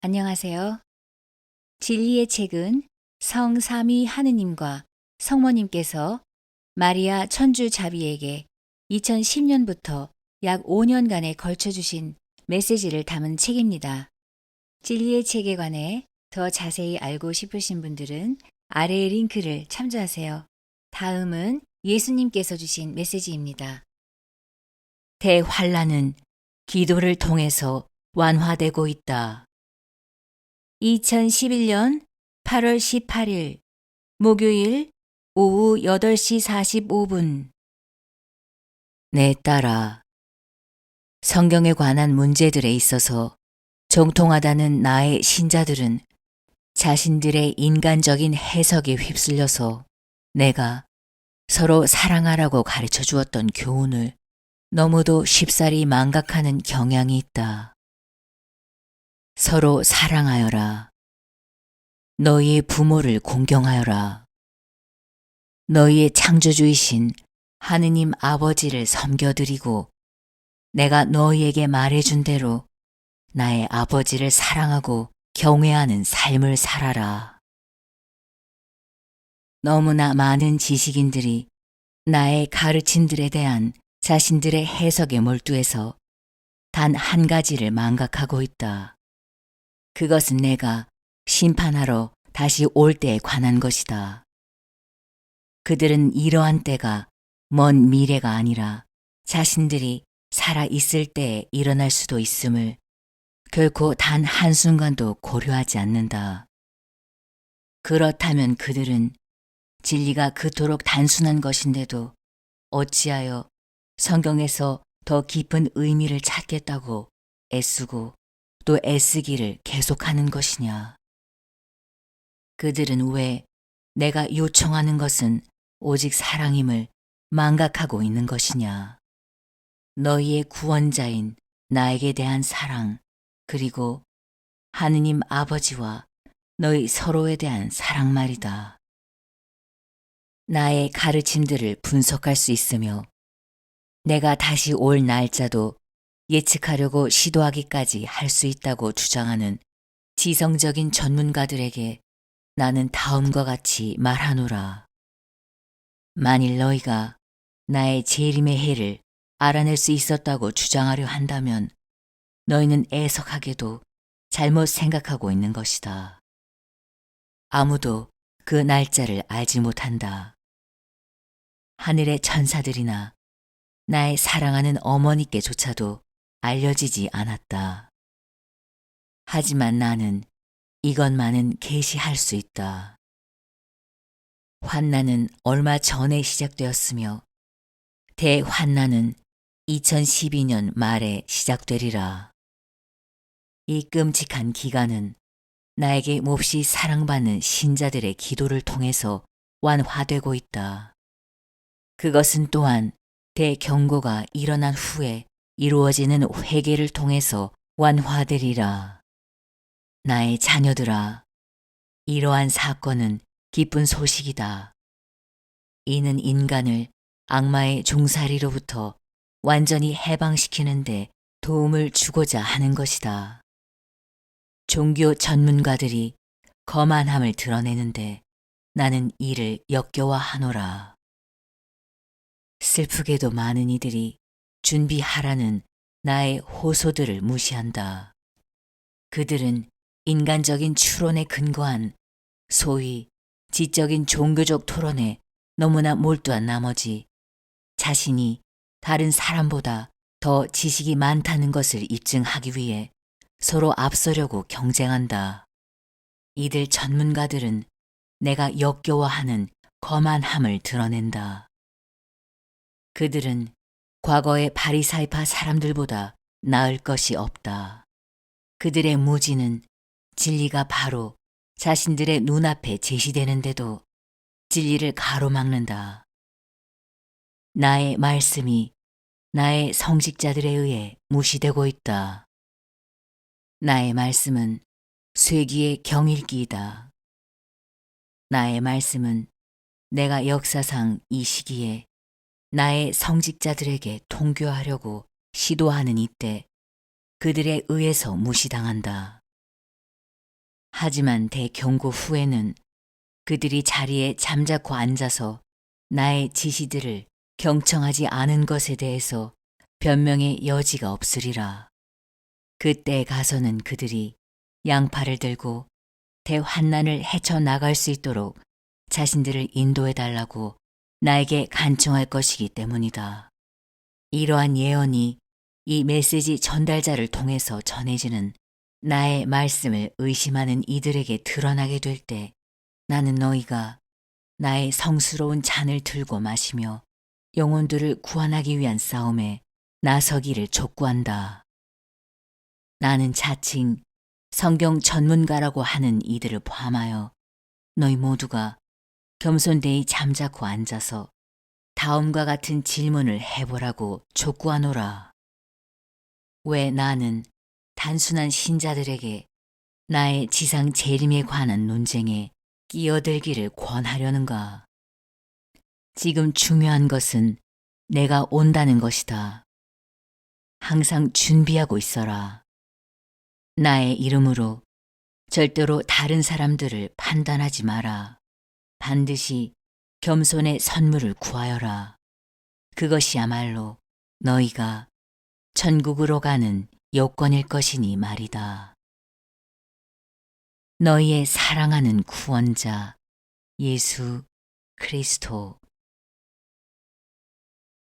안녕하세요. 진리의 책은 성삼위 하느님과 성모님께서 마리아 천주 자비에게 2010년부터 약 5년간에 걸쳐 주신 메시지를 담은 책입니다. 진리의 책에 관해 더 자세히 알고 싶으신 분들은 아래의 링크를 참조하세요. 다음은 예수님께서 주신 메시지입니다. 대환란은 기도를 통해서 완화되고 있다. 2011년 8월 18일 목요일 오후 8시 45분 내 딸아 성경에 관한 문제들에 있어서 정통하다는 나의 신자들은 자신들의 인간적인 해석에 휩쓸려서 내가 서로 사랑하라고 가르쳐 주었던 교훈을 너무도 쉽사리 망각하는 경향이 있다. 서로 사랑하여라. 너희의 부모를 공경하여라. 너희의 창조주이신 하느님 아버지를 섬겨드리고 내가 너희에게 말해준 대로 나의 아버지를 사랑하고 경외하는 삶을 살아라. 너무나 많은 지식인들이 나의 가르침들에 대한 자신들의 해석에 몰두해서 단 한 가지를 망각하고 있다. 그것은 내가 심판하러 다시 올 때에 관한 것이다. 그들은 이러한 때가 먼 미래가 아니라 자신들이 살아 있을 때에 일어날 수도 있음을 결코 단 한순간도 고려하지 않는다. 그렇다면 그들은 진리가 그토록 단순한 것인데도 어찌하여 성경에서 더 깊은 의미를 찾겠다고 애쓰고 또 애쓰기를 계속하는 것이냐. 그들은 왜 내가 요청하는 것은 오직 사랑임을 망각하고 있는 것이냐. 너희의 구원자인 나에게 대한 사랑, 그리고 하느님 아버지와 너희 서로에 대한 사랑 말이다. 나의 가르침들을 분석할 수 있으며 내가 다시 올 날짜도 예측하려고 시도하기까지 할 수 있다고 주장하는 지성적인 전문가들에게 나는 다음과 같이 말하노라. 만일 너희가 나의 재림의 해를 알아낼 수 있었다고 주장하려 한다면 너희는 애석하게도 잘못 생각하고 있는 것이다. 아무도 그 날짜를 알지 못한다. 하늘의 천사들이나 나의 사랑하는 어머니께조차도 알려지지 않았다. 하지만 나는 이것만은 계시할 수 있다. 환난은 얼마 전에 시작되었으며 대환난은 2012년 말에 시작되리라. 이 끔찍한 기간은 나에게 몹시 사랑받는 신자들의 기도를 통해서 완화되고 있다. 그것은 또한 대경고가 일어난 후에 이루어지는 회개를 통해서 완화되리라. 나의 자녀들아, 이러한 사건은 기쁜 소식이다. 이는 인간을 악마의 종살이로부터 완전히 해방시키는데 도움을 주고자 하는 것이다. 종교 전문가들이 거만함을 드러내는데 나는 이를 역겨워하노라. 슬프게도 많은 이들이 준비하라는 나의 호소들을 무시한다. 그들은 인간적인 추론에 근거한 소위 지적인 종교적 토론에 너무나 몰두한 나머지 자신이 다른 사람보다 더 지식이 많다는 것을 입증하기 위해 서로 앞서려고 경쟁한다. 이들 전문가들은 내가 역겨워하는 거만함을 드러낸다. 그들은 과거의 바리사이파 사람들보다 나을 것이 없다. 그들의 무지는 진리가 바로 자신들의 눈앞에 제시되는데도 진리를 가로막는다. 나의 말씀이 나의 성직자들에 의해 무시되고 있다. 나의 말씀은 쇠기의 경일기이다. 나의 말씀은 내가 역사상 이 시기에 나의 성직자들에게 통교하려고 시도하는 이때 그들에 의해서 무시당한다. 하지만 대경고 후에는 그들이 자리에 잠자코 앉아서 나의 지시들을 경청하지 않은 것에 대해서 변명의 여지가 없으리라. 그때 가서는 그들이 양팔을 들고 대환난을 헤쳐나갈 수 있도록 자신들을 인도해 달라고 나에게 간청할 것이기 때문이다. 이러한 예언이 이 메시지 전달자를 통해서 전해지는 나의 말씀을 의심하는 이들에게 드러나게 될 때 나는 너희가 나의 성스러운 잔을 들고 마시며 영혼들을 구원하기 위한 싸움에 나서기를 촉구한다. 나는 자칭 성경 전문가라고 하는 이들을 포함하여 너희 모두가 겸손되이 잠자코 앉아서 다음과 같은 질문을 해보라고 촉구하노라. 왜 나는 단순한 신자들에게 나의 지상 재림에 관한 논쟁에 끼어들기를 권하려는가? 지금 중요한 것은 내가 온다는 것이다. 항상 준비하고 있어라. 나의 이름으로 절대로 다른 사람들을 판단하지 마라. 반드시 겸손의 선물을 구하여라. 그것이야말로 너희가 천국으로 가는 요건일 것이니 말이다. 너희의 사랑하는 구원자 예수 그리스도